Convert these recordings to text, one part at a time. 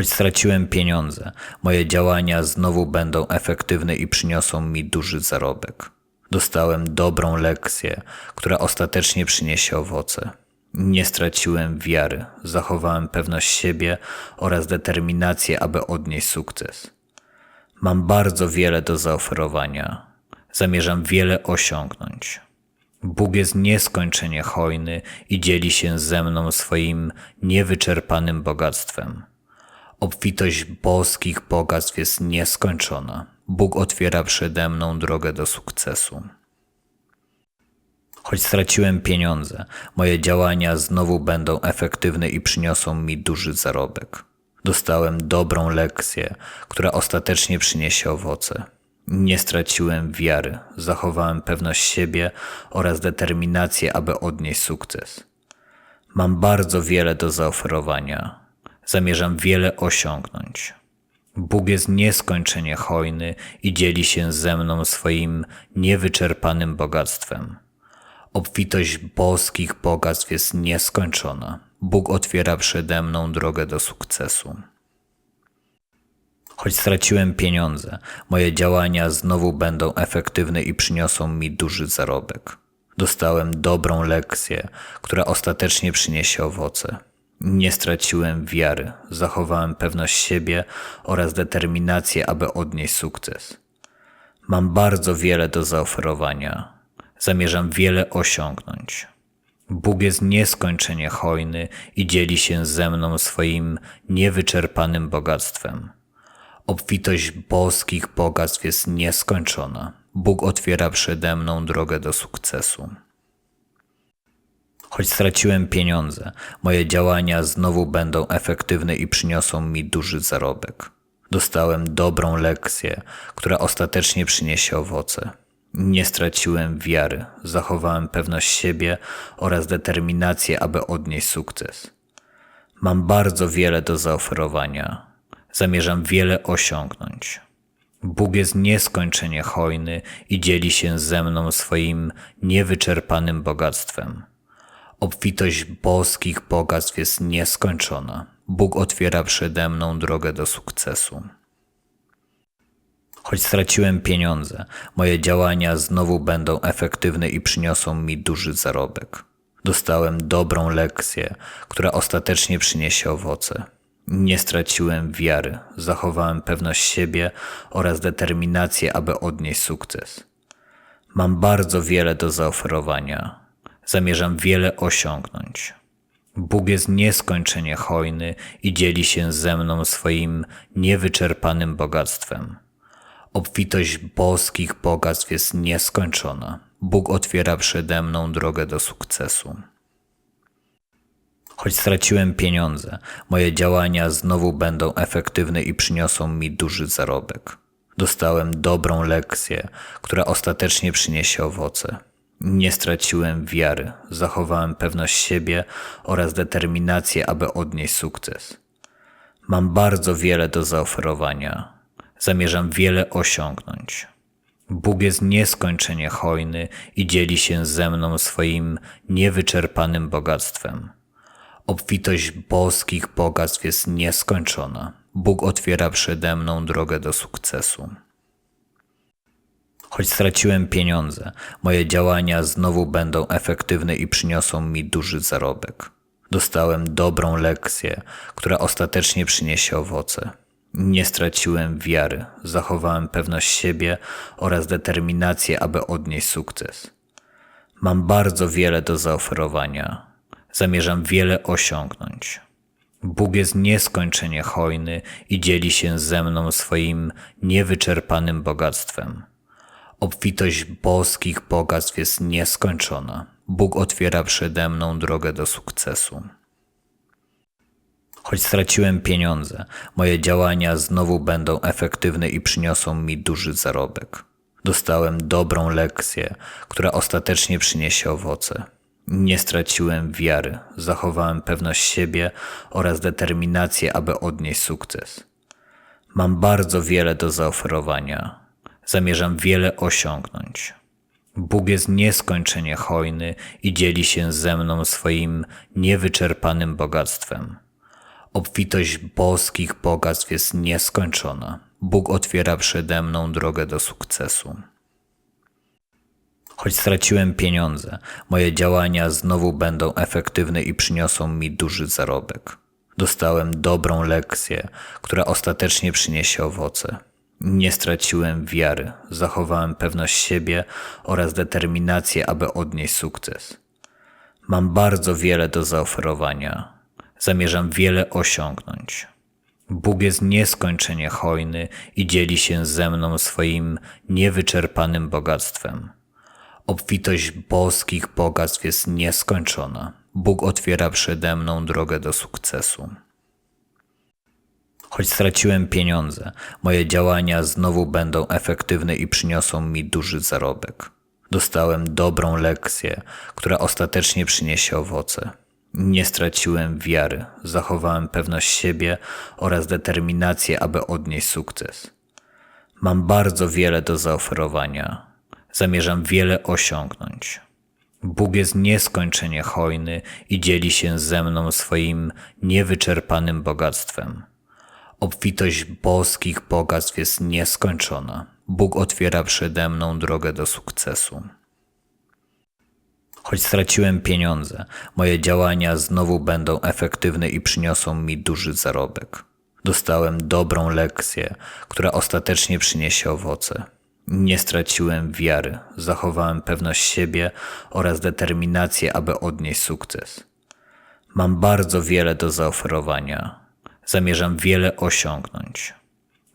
Choć straciłem pieniądze, moje działania znowu będą efektywne i przyniosą mi duży zarobek. Dostałem dobrą lekcję, która ostatecznie przyniesie owoce. Nie straciłem wiary, zachowałem pewność siebie oraz determinację, aby odnieść sukces. Mam bardzo wiele do zaoferowania. Zamierzam wiele osiągnąć. Bóg jest nieskończenie hojny i dzieli się ze mną swoim niewyczerpanym bogactwem. Obfitość boskich bogactw jest nieskończona. Bóg otwiera przede mną drogę do sukcesu. Choć straciłem pieniądze, moje działania znowu będą efektywne i przyniosą mi duży zarobek. Dostałem dobrą lekcję, która ostatecznie przyniesie owoce. Nie straciłem wiary, zachowałem pewność siebie oraz determinację, aby odnieść sukces. Mam bardzo wiele do zaoferowania. Zamierzam wiele osiągnąć. Bóg jest nieskończenie hojny i dzieli się ze mną swoim niewyczerpanym bogactwem. Obfitość boskich bogactw jest nieskończona. Bóg otwiera przede mną drogę do sukcesu. Choć straciłem pieniądze, moje działania znowu będą efektywne i przyniosą mi duży zarobek. Dostałem dobrą lekcję, która ostatecznie przyniesie owoce. Nie straciłem wiary, zachowałem pewność siebie oraz determinację, aby odnieść sukces. Mam bardzo wiele do zaoferowania. Zamierzam wiele osiągnąć. Bóg jest nieskończenie hojny i dzieli się ze mną swoim niewyczerpanym bogactwem. Obfitość boskich bogactw jest nieskończona. Bóg otwiera przede mną drogę do sukcesu. Choć straciłem pieniądze, moje działania znowu będą efektywne i przyniosą mi duży zarobek. Dostałem dobrą lekcję, która ostatecznie przyniesie owoce. Nie straciłem wiary, zachowałem pewność siebie oraz determinację, aby odnieść sukces. Mam bardzo wiele do zaoferowania. Zamierzam wiele osiągnąć. Bóg jest nieskończenie hojny i dzieli się ze mną swoim niewyczerpanym bogactwem. Obfitość boskich bogactw jest nieskończona. Bóg otwiera przede mną drogę do sukcesu. Choć straciłem pieniądze, moje działania znowu będą efektywne i przyniosą mi duży zarobek. Dostałem dobrą lekcję, która ostatecznie przyniesie owoce. Nie straciłem wiary, zachowałem pewność siebie oraz determinację, aby odnieść sukces. Mam bardzo wiele do zaoferowania. Zamierzam wiele osiągnąć. Bóg jest nieskończenie hojny i dzieli się ze mną swoim niewyczerpanym bogactwem. Obfitość boskich bogactw jest nieskończona. Bóg otwiera przede mną drogę do sukcesu. Choć straciłem pieniądze, moje działania znowu będą efektywne i przyniosą mi duży zarobek. Dostałem dobrą lekcję, która ostatecznie przyniesie owoce. Nie straciłem wiary, zachowałem pewność siebie oraz determinację, aby odnieść sukces. Mam bardzo wiele do zaoferowania. Zamierzam wiele osiągnąć. Bóg jest nieskończenie hojny i dzieli się ze mną swoim niewyczerpanym bogactwem. Obfitość boskich bogactw jest nieskończona. Bóg otwiera przede mną drogę do sukcesu. Choć straciłem pieniądze, moje działania znowu będą efektywne i przyniosą mi duży zarobek. Dostałem dobrą lekcję, która ostatecznie przyniesie owoce. Nie straciłem wiary, zachowałem pewność siebie oraz determinację, aby odnieść sukces. Mam bardzo wiele do zaoferowania. Zamierzam wiele osiągnąć. Bóg jest nieskończenie hojny i dzieli się ze mną swoim niewyczerpanym bogactwem. Obfitość boskich bogactw jest nieskończona. Bóg otwiera przede mną drogę do sukcesu. Choć straciłem pieniądze, moje działania znowu będą efektywne i przyniosą mi duży zarobek. Dostałem dobrą lekcję, która ostatecznie przyniesie owoce. Nie straciłem wiary, zachowałem pewność siebie oraz determinację, aby odnieść sukces. Mam bardzo wiele do zaoferowania. Zamierzam wiele osiągnąć. Bóg jest nieskończenie hojny i dzieli się ze mną swoim niewyczerpanym bogactwem. Obfitość boskich bogactw jest nieskończona. Bóg otwiera przede mną drogę do sukcesu. Choć straciłem pieniądze, moje działania znowu będą efektywne i przyniosą mi duży zarobek. Dostałem dobrą lekcję, która ostatecznie przyniesie owoce. Nie straciłem wiary, zachowałem pewność siebie oraz determinację, aby odnieść sukces. Mam bardzo wiele do zaoferowania. Zamierzam wiele osiągnąć. Bóg jest nieskończenie hojny i dzieli się ze mną swoim niewyczerpanym bogactwem. Obfitość boskich bogactw jest nieskończona. Bóg otwiera przede mną drogę do sukcesu. Choć straciłem pieniądze, moje działania znowu będą efektywne i przyniosą mi duży zarobek. Dostałem dobrą lekcję, która ostatecznie przyniesie owoce. Nie straciłem wiary, zachowałem pewność siebie oraz determinację, aby odnieść sukces. Mam bardzo wiele do zaoferowania. Zamierzam wiele osiągnąć. Bóg jest nieskończenie hojny i dzieli się ze mną swoim niewyczerpanym bogactwem. Obfitość boskich bogactw jest nieskończona. Bóg otwiera przede mną drogę do sukcesu. Choć straciłem pieniądze, moje działania znowu będą efektywne i przyniosą mi duży zarobek. Dostałem dobrą lekcję, która ostatecznie przyniesie owoce. Nie straciłem wiary, zachowałem pewność siebie oraz determinację, aby odnieść sukces. Mam bardzo wiele do zaoferowania. Zamierzam wiele osiągnąć.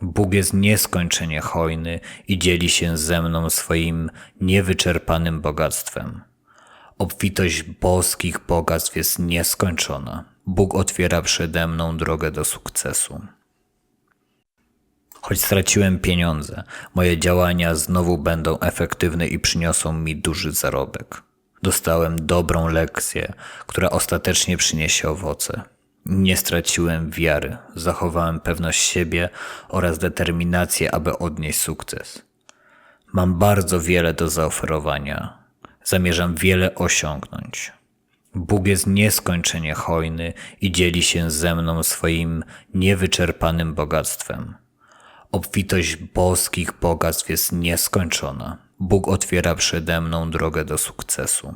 Bóg jest nieskończenie hojny i dzieli się ze mną swoim niewyczerpanym bogactwem. Obfitość boskich bogactw jest nieskończona. Bóg otwiera przede mną drogę do sukcesu. Choć straciłem pieniądze, moje działania znowu będą efektywne i przyniosą mi duży zarobek. Dostałem dobrą lekcję, która ostatecznie przyniesie owoce. Nie straciłem wiary, zachowałem pewność siebie oraz determinację, aby odnieść sukces. Mam bardzo wiele do zaoferowania. Zamierzam wiele osiągnąć. Bóg jest nieskończenie hojny i dzieli się ze mną swoim niewyczerpanym bogactwem. Obfitość boskich bogactw jest nieskończona. Bóg otwiera przede mną drogę do sukcesu.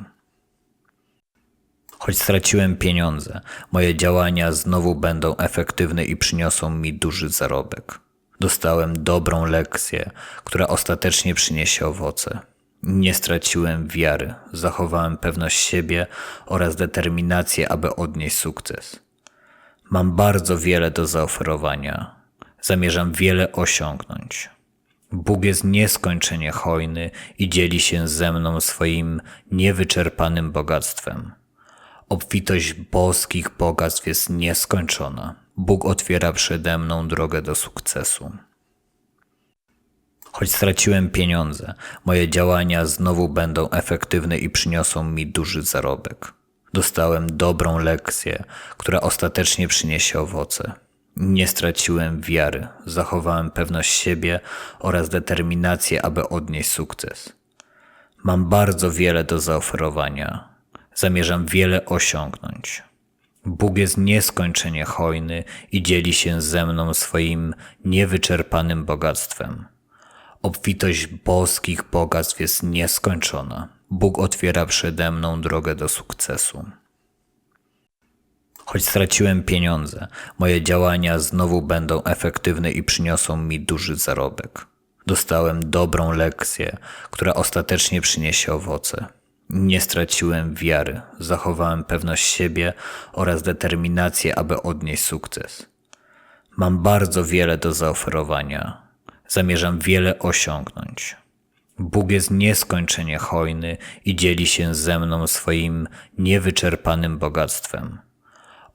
Choć straciłem pieniądze, moje działania znowu będą efektywne i przyniosą mi duży zarobek. Dostałem dobrą lekcję, która ostatecznie przyniesie owoce. Nie straciłem wiary, zachowałem pewność siebie oraz determinację, aby odnieść sukces. Mam bardzo wiele do zaoferowania. Zamierzam wiele osiągnąć. Bóg jest nieskończenie hojny i dzieli się ze mną swoim niewyczerpanym bogactwem. Obfitość boskich bogactw jest nieskończona. Bóg otwiera przede mną drogę do sukcesu. Choć straciłem pieniądze, moje działania znowu będą efektywne i przyniosą mi duży zarobek. Dostałem dobrą lekcję, która ostatecznie przyniesie owoce. Nie straciłem wiary, zachowałem pewność siebie oraz determinację, aby odnieść sukces. Mam bardzo wiele do zaoferowania. Zamierzam wiele osiągnąć. Bóg jest nieskończenie hojny i dzieli się ze mną swoim niewyczerpanym bogactwem. Obfitość boskich bogactw jest nieskończona. Bóg otwiera przede mną drogę do sukcesu. Choć straciłem pieniądze, moje działania znowu będą efektywne i przyniosą mi duży zarobek. Dostałem dobrą lekcję, która ostatecznie przyniesie owoce. Nie straciłem wiary, zachowałem pewność siebie oraz determinację, aby odnieść sukces. Mam bardzo wiele do zaoferowania. Zamierzam wiele osiągnąć. Bóg jest nieskończenie hojny i dzieli się ze mną swoim niewyczerpanym bogactwem.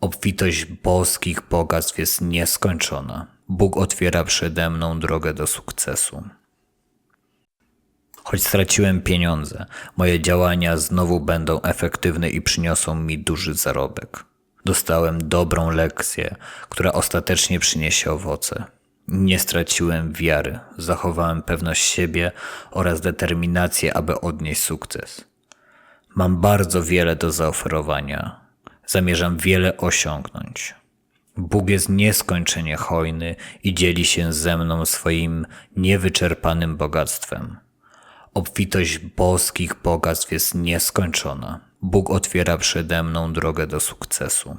Obfitość boskich bogactw jest nieskończona. Bóg otwiera przede mną drogę do sukcesu. Choć straciłem pieniądze, moje działania znowu będą efektywne i przyniosą mi duży zarobek. Dostałem dobrą lekcję, która ostatecznie przyniesie owoce. Nie straciłem wiary, zachowałem pewność siebie oraz determinację, aby odnieść sukces. Mam bardzo wiele do zaoferowania. Zamierzam wiele osiągnąć. Bóg jest nieskończenie hojny i dzieli się ze mną swoim niewyczerpanym bogactwem. Obfitość boskich bogactw jest nieskończona. Bóg otwiera przede mną drogę do sukcesu.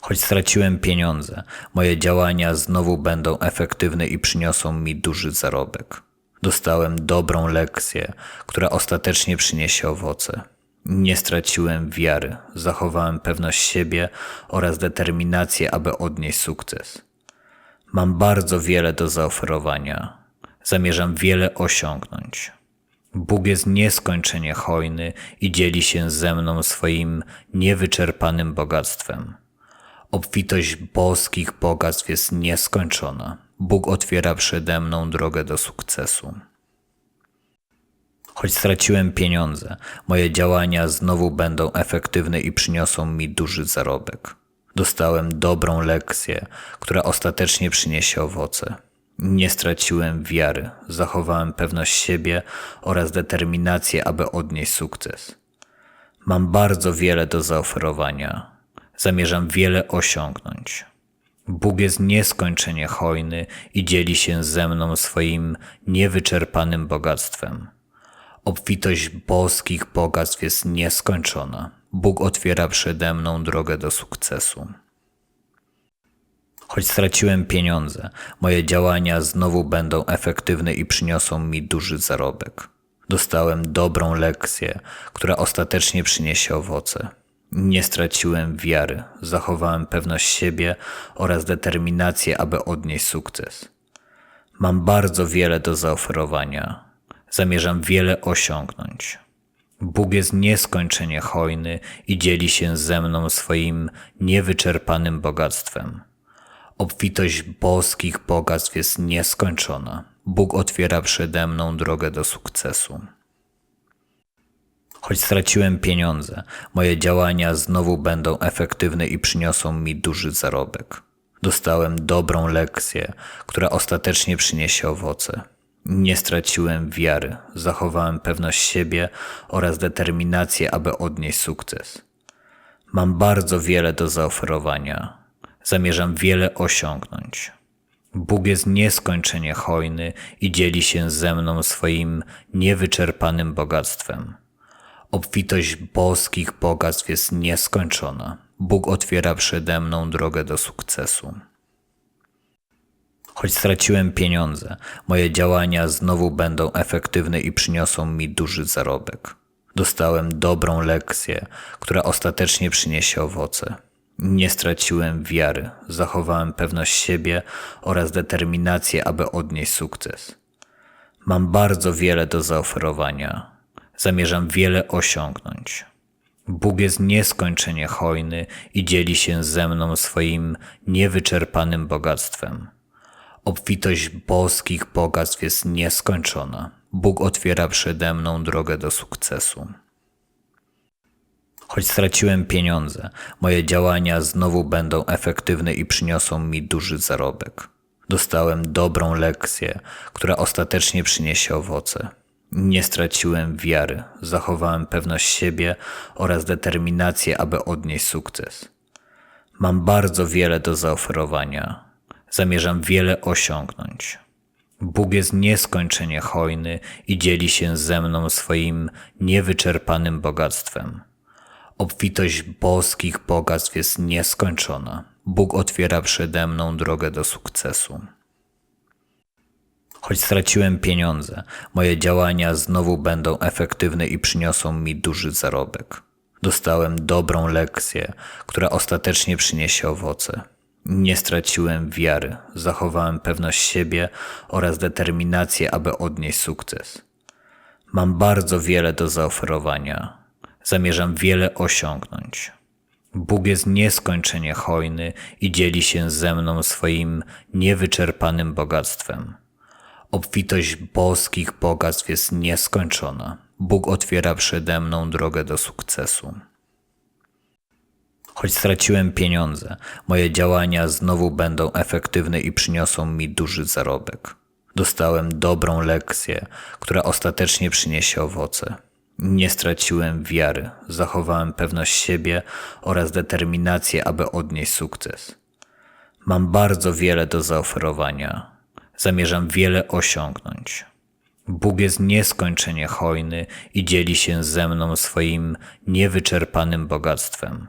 Choć straciłem pieniądze, moje działania znowu będą efektywne i przyniosą mi duży zarobek. Dostałem dobrą lekcję, która ostatecznie przyniesie owoce. Nie straciłem wiary, zachowałem pewność siebie oraz determinację, aby odnieść sukces. Mam bardzo wiele do zaoferowania. Zamierzam wiele osiągnąć. Bóg jest nieskończenie hojny i dzieli się ze mną swoim niewyczerpanym bogactwem. Obfitość boskich bogactw jest nieskończona. Bóg otwiera przede mną drogę do sukcesu. Choć straciłem pieniądze, moje działania znowu będą efektywne i przyniosą mi duży zarobek. Dostałem dobrą lekcję, która ostatecznie przyniesie owoce. Nie straciłem wiary, zachowałem pewność siebie oraz determinację, aby odnieść sukces. Mam bardzo wiele do zaoferowania. Zamierzam wiele osiągnąć. Bóg jest nieskończenie hojny i dzieli się ze mną swoim niewyczerpanym bogactwem. Obfitość boskich bogactw jest nieskończona. Bóg otwiera przede mną drogę do sukcesu. Choć straciłem pieniądze, moje działania znowu będą efektywne i przyniosą mi duży zarobek. Dostałem dobrą lekcję, która ostatecznie przyniesie owoce. Nie straciłem wiary, zachowałem pewność siebie oraz determinację, aby odnieść sukces. Mam bardzo wiele do zaoferowania. Zamierzam wiele osiągnąć. Bóg jest nieskończenie hojny i dzieli się ze mną swoim niewyczerpanym bogactwem. Obfitość boskich bogactw jest nieskończona. Bóg otwiera przede mną drogę do sukcesu. Choć straciłem pieniądze, moje działania znowu będą efektywne i przyniosą mi duży zarobek. Dostałem dobrą lekcję, która ostatecznie przyniesie owoce. Nie straciłem wiary, zachowałem pewność siebie oraz determinację, aby odnieść sukces. Mam bardzo wiele do zaoferowania. Zamierzam wiele osiągnąć. Bóg jest nieskończenie hojny i dzieli się ze mną swoim niewyczerpanym bogactwem. Obfitość boskich bogactw jest nieskończona. Bóg otwiera przede mną drogę do sukcesu. Choć straciłem pieniądze, moje działania znowu będą efektywne i przyniosą mi duży zarobek. Dostałem dobrą lekcję, która ostatecznie przyniesie owoce. Nie straciłem wiary, zachowałem pewność siebie oraz determinację, aby odnieść sukces. Mam bardzo wiele do zaoferowania. Zamierzam wiele osiągnąć. Bóg jest nieskończenie hojny i dzieli się ze mną swoim niewyczerpanym bogactwem. Obfitość boskich bogactw jest nieskończona. Bóg otwiera przede mną drogę do sukcesu. Choć straciłem pieniądze, moje działania znowu będą efektywne i przyniosą mi duży zarobek. Dostałem dobrą lekcję, która ostatecznie przyniesie owoce. Nie straciłem wiary, zachowałem pewność siebie oraz determinację, aby odnieść sukces. Mam bardzo wiele do zaoferowania. Zamierzam wiele osiągnąć. Bóg jest nieskończenie hojny i dzieli się ze mną swoim niewyczerpanym bogactwem. Obfitość boskich bogactw jest nieskończona. Bóg otwiera przede mną drogę do sukcesu. Choć straciłem pieniądze, moje działania znowu będą efektywne i przyniosą mi duży zarobek. Dostałem dobrą lekcję, która ostatecznie przyniesie owoce. Nie straciłem wiary, zachowałem pewność siebie oraz determinację, aby odnieść sukces. Mam bardzo wiele do zaoferowania. Zamierzam wiele osiągnąć. Bóg jest nieskończenie hojny i dzieli się ze mną swoim niewyczerpanym bogactwem. Obfitość boskich bogactw jest nieskończona. Bóg otwiera przede mną drogę do sukcesu. Choć straciłem pieniądze, moje działania znowu będą efektywne i przyniosą mi duży zarobek. Dostałem dobrą lekcję, która ostatecznie przyniesie owoce. Nie straciłem wiary, zachowałem pewność siebie oraz determinację, aby odnieść sukces. Mam bardzo wiele do zaoferowania. Zamierzam wiele osiągnąć. Bóg jest nieskończenie hojny i dzieli się ze mną swoim niewyczerpanym bogactwem.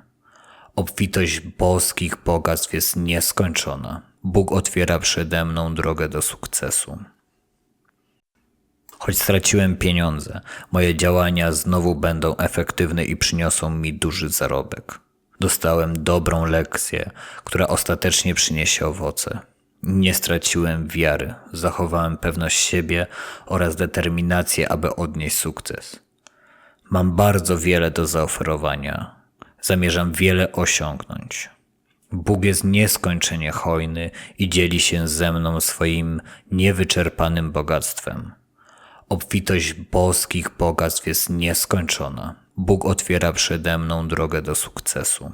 Obfitość boskich bogactw jest nieskończona. Bóg otwiera przede mną drogę do sukcesu. Choć straciłem pieniądze, moje działania znowu będą efektywne i przyniosą mi duży zarobek. Dostałem dobrą lekcję, która ostatecznie przyniesie owoce. Nie straciłem wiary, zachowałem pewność siebie oraz determinację, aby odnieść sukces. Mam bardzo wiele do zaoferowania. Zamierzam wiele osiągnąć. Bóg jest nieskończenie hojny i dzieli się ze mną swoim niewyczerpanym bogactwem. Obfitość boskich bogactw jest nieskończona. Bóg otwiera przede mną drogę do sukcesu.